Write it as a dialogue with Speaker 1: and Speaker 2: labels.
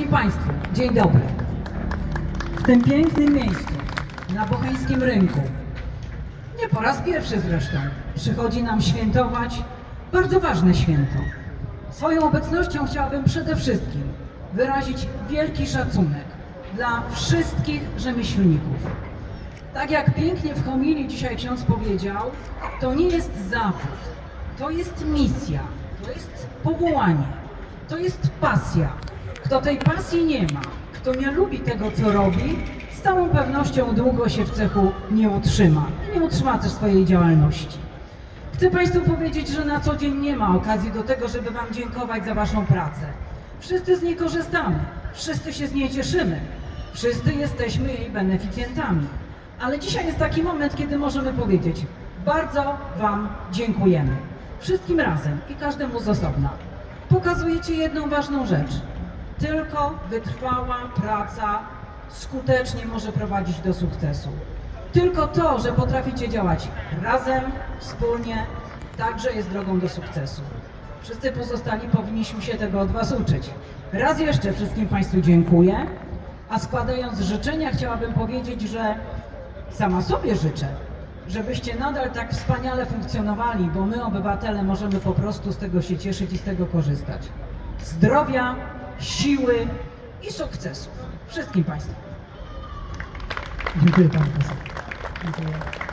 Speaker 1: Wszystkim Państwu, dzień dobry. W tym pięknym miejscu, na Bocheńskim Rynku, nie po raz pierwszy zresztą, przychodzi nam świętować bardzo ważne święto. Swoją obecnością chciałabym przede wszystkim wyrazić wielki szacunek dla wszystkich rzemieślników. Tak jak pięknie w homilii dzisiaj ksiądz powiedział, to nie jest zawód, to jest misja, to jest powołanie, to jest pasja. Kto tej pasji nie ma, kto nie lubi tego, co robi, z całą pewnością długo się w cechu nie utrzyma. Nie utrzyma też swojej działalności. Chcę Państwu powiedzieć, że na co dzień nie ma okazji do tego, żeby Wam dziękować za Waszą pracę. Wszyscy z niej korzystamy, wszyscy się z niej cieszymy, wszyscy jesteśmy jej beneficjentami. Ale dzisiaj jest taki moment, kiedy możemy powiedzieć: bardzo Wam dziękujemy. Wszystkim razem i każdemu z osobna. Pokazujecie jedną ważną rzecz. Tylko wytrwała praca skutecznie może prowadzić do sukcesu. Tylko to, że potraficie działać razem, wspólnie, także jest drogą do sukcesu. Wszyscy pozostali powinniśmy się tego od Was uczyć. Raz jeszcze wszystkim Państwu dziękuję, a składając życzenia chciałabym powiedzieć, że sama sobie życzę, żebyście nadal tak wspaniale funkcjonowali, bo my, obywatele, możemy po prostu z tego się cieszyć i z tego korzystać. Zdrowia, siły i sukcesów. Wszystkim Państwu.
Speaker 2: Dziękuję Poseł. Dziękuję.